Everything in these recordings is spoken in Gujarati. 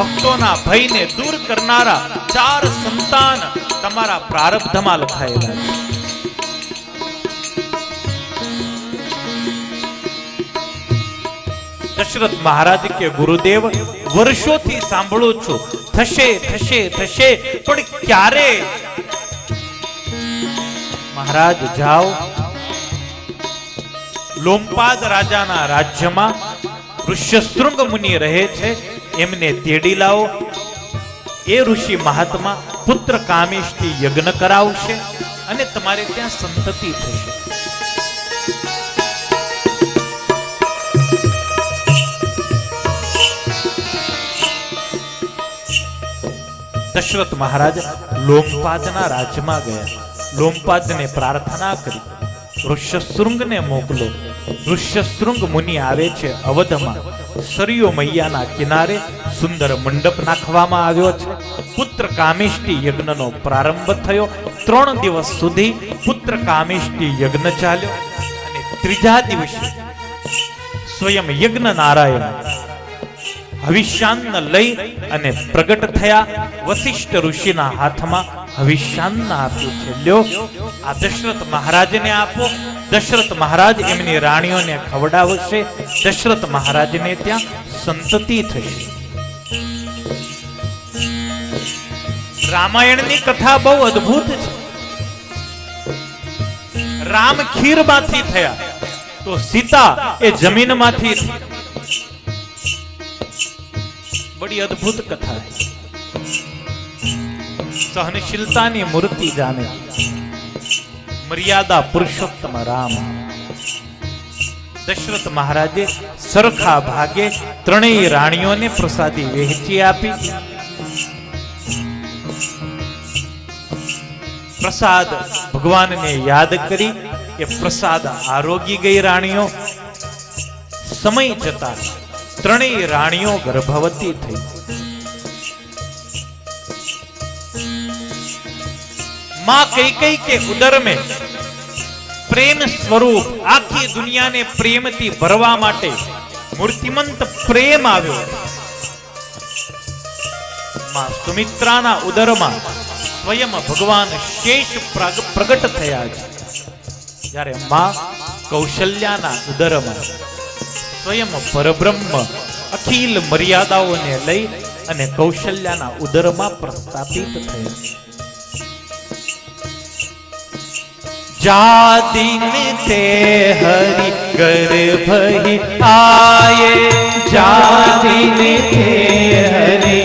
ભક્તોના ભયને દૂર કરનારા ચાર સંતાન તમારા પ્રારબ્ધમાં લખાયેલા છે. દશરથ મહારાજ કે, ગુરુદેવ, વર્ષોથી સાંભળું છું. થશે થશે થશે, પણ ક્યારે? મહારાજ, જાઓ. લોમપાદ રાજાના રાજ્યમાં ઋષ્યશૃંગ મુનિ રહે છે. એમને તેડી લાવો. એ ઋષિ મહાત્મા પુત્ર કામેશથી યજ્ઞ કરાવશે અને તમારે ત્યાં સંતતિ થશે. દશરથ મહારાજ લોમપાદના રાજમાં ગયા. લોમપાદને પ્રાર્થના કરી. ઋષ્યશૃંગને મોકલો. ઋષ્યશૃંગ મુનિ આવે છે અવધમાં. સરયો મૈયાના કિનારે સુંદર મંડપ નાખવામાં આવ્યો છે. પુત્ર કામેષ્ટી યજ્ઞનો પ્રારંભ થયો. ત્રણ દિવસ સુધી પુત્ર કામેષ્ટી યજ્ઞ ચાલ્યો. અને ત્રીજા દિવસે સ્વયં યજ્ઞ નારાયણ હવિષ્યાન્ન લઈ અને પ્રગટ થયા. વશિષ્ઠ ઋષિના હાથમાં હવિષ્યાન્ન આપ્યું છે. લ્યો, આ દશરથ મહારાજને આપો. દશરથ મહારાજ એમની રાણીઓને ખવડાવશે. દશરથ મહારાજને ત્યાં સંતતિ થશે. રામાયણની કથા બહુ અદ્ભુત છે. રામ ખીરમાંથી થયા. તો સીતા એ જમીનમાંથી બડી અદ્ભુત કથા છે. સહનશીલતાની મૂર્તિ જાણે. મર્યાદા પુરુષોત્તમ રામ. દશરથ મહારાજે સરખા ભાગે ત્રણેય રાણીઓને પ્રસાદી વહેંચી આપી. પ્રસાદ ભગવાનને યાદ કરી એ પ્રસાદ આરોગી ગઈ રાણીઓ. સમય જતા ત્રણેય રાણીઓ ગર્ભવતી થઈ. માં કઈ કઈ કે ઉદર મે પ્રેમ સ્વરૂપ આખી દુનિયાને પ્રેમથી ભરવા માટે મૂર્તિમંત પ્રેમ આવ્યો. માં સુમિત્રાના ઉદરમાં સ્વયં ભગવાન શેષ પ્રગટ થયા છે. જ્યારે માં કૌશલ્યાના ઉદરમાં સ્વયં પરબ્રહ્મ અખિલ મર્યાદાઓને લઈ અને કૌશલ્યાના ઉદરમાં પ્રસ્થાપિત થયા. જાતિન તે હરિ ગર્ભહિ આયે જાતિન તે હરિ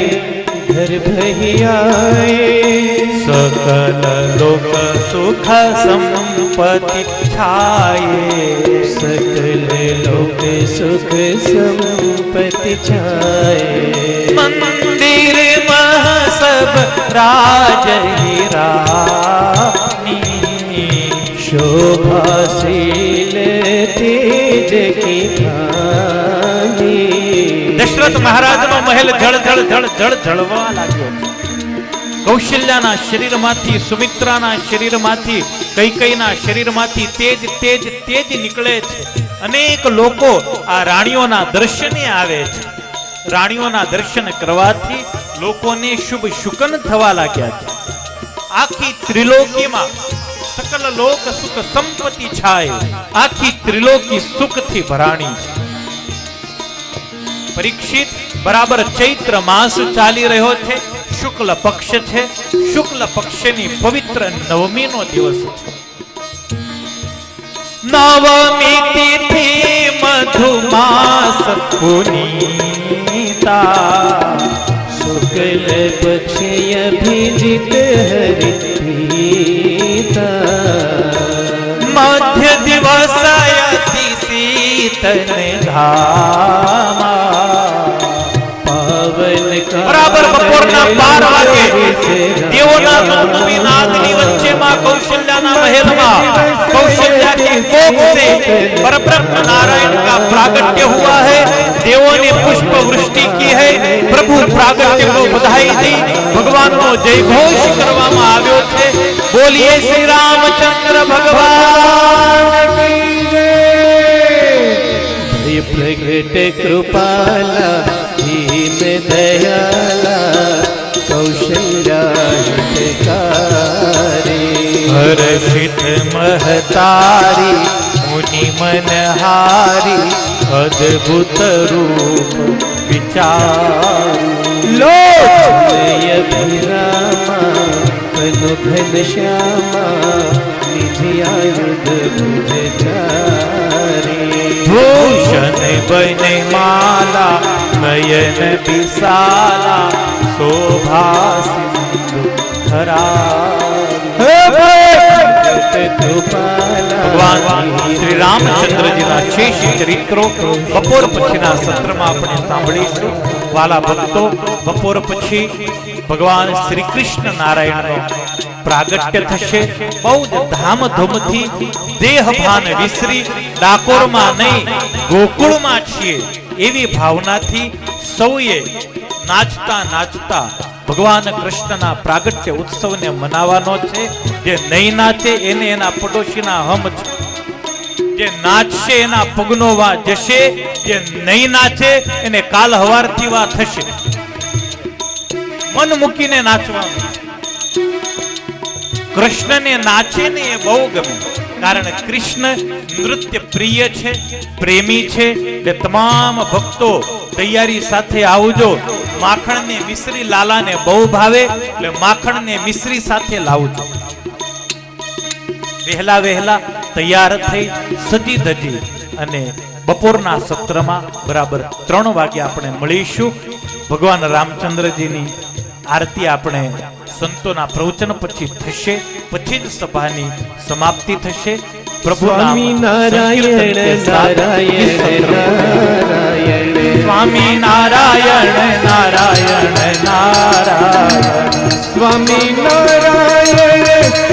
ગર્ભહિ આયે સકલ લોક સુખ સંપતિ છાયે સકલ લોક સુખ સંપતિ છાયે મંદિર મહ સબ રાજ હીરા દશરથ મહારાજનો મહેલ જળ જળ જળ જળ જળવા લાગ્યો કૌશલ્યાના શરીરમાંથી, સુમિત્રાના શરીરમાંથી કૈકૈના શરીરમાંથી તેજ તેજ તેજ નીકળે છે. અનેક લોકો આ રાણીઓના દર્શને આવે છે. રાણીઓના દર્શન કરવાથી લોકોને શુભ શુકન થવા લાગ્યા છે. આખી ત્રિલોકીમાં સકલ લોક સુખ સંપત્તિ છાય આખી ત્રિલોકી સુખથી ભરાણી પરીક્ષિત બરાબર ચૈત્ર માસ ચાલી રહ્યો છે શુક્લ પક્ષ છે શુક્લ પક્ષની પવિત્ર નવમીનો દિવસ છે નવમી તિથિ મધુમાસ પુનીતા शुक्ल पक्ष अभिजित हरि प्रीता મધ્ય દિવસ અતિ શીતન ધામા पावन का બરાબર બપોરના બાર વાગે દેવોના નવમી નાદની વચ્ચેમાં કૌશલ્યાના મહેલમાં कौशल्या के कोख से परब्रह्म नारायण का प्रागट्य हुआ है देवों ने पुष्प वृष्टि की है प्रभु प्रागट्य बधाई दी भगवान नो जय घोष करवामा आवयो छे बोलिए श्री रामचंद्र भगवान की प्रगट कृपाला दीन दयाला कौशल्या हर महतारी મુનિ મનહારી અદ્ભુત રૂપ વિચાર. લો! ઘન શ્યામા નિધિ આયુધ ભુજ ભૂષણ બને માલા નયન વિશાલા શોભા સિંધુ ભગવાન રામચંદ્રજીના શેષ ચરિત્રો બપોર પછીના સત્રમાં આપણે સાંભળીશું. વાલા ભક્તો, બપોર પછી ભગવાન શ્રી કૃષ્ણ નારાયણનો પ્રાગટ્ય થશે. બહુ જ ધામધૂમથી દેહભાન વિસરી ડાકોરમાં નહીં, ગોકુળમાં છીએ એવી ભાવનાથી સૌએ નાચતા નાચતા ભગવાન કૃષ્ણના પ્રાગટ્ય ઉત્સવને મનાવવાનો છે. જે નહીં નાચે એને એના પડોશીના હમ છે જે નાચશે એના પગનો વા જશે, જે નહીં નાચે, એને કાલ હવારથી વા થશે. મન મૂકીને નાચવાનું. કૃષ્ણને નાચે ને એ બહુ ગમે, કારણ કૃષ્ણ નૃત્ય પ્રિય છે, પ્રેમી છે, એટલે તમામ ભક્તો તૈયારી સાથે આવજો. માખણને મિશ્રી લાલાને બહુ ભાવે, એટલે માખણને મિશ્રી સાથે લાવજો. વહેલા વહેલા તૈયાર થઈ સજી ધજી અને બપોરના સત્રમાં બરાબર ત્રણ વાગે આપણે મળીશું. ભગવાન રામચંદ્રજીની આરતી આપણે સંતોના પ્રવચન પછી થશે પછી જ સભાની સમાપ્તિ થશે. પ્રભુ સ્વામી નારાયણ નારાયણ નારાયણ. સ્વામી નારાયણ નારાયણ નારાયણ. સ્વામી નારાયણ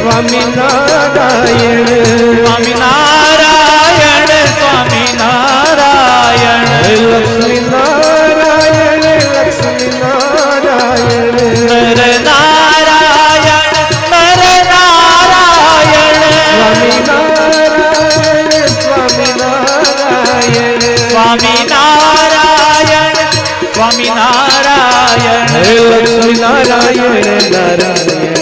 સ્વામી નારાયણ સ્વામી નારાયણ સ્વામી નારાયણ લક્ષ્મી નારાયણ લક્ષ્મી નારાયણ નર નારાયણ નર નારાયણ સ્વામી નારાયણ સ્વામી નારાયણ સ્વામી નારાયણ સ્વામી નારાયણ લક્ષ્મી નારાયણ નારાયણ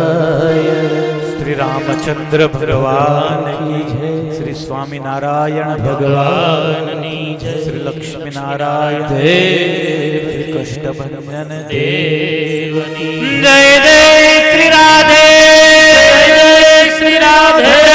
રામચંદ્ર ભગવાન શ્રી સ્વામિનારાયણ ભગવાન શ્રી લક્ષ્મીનારાયણ દેવ શ્રી કષ્ટભંજન દેવની જય. જય. શ્રી રાધે શ્રી રાધે.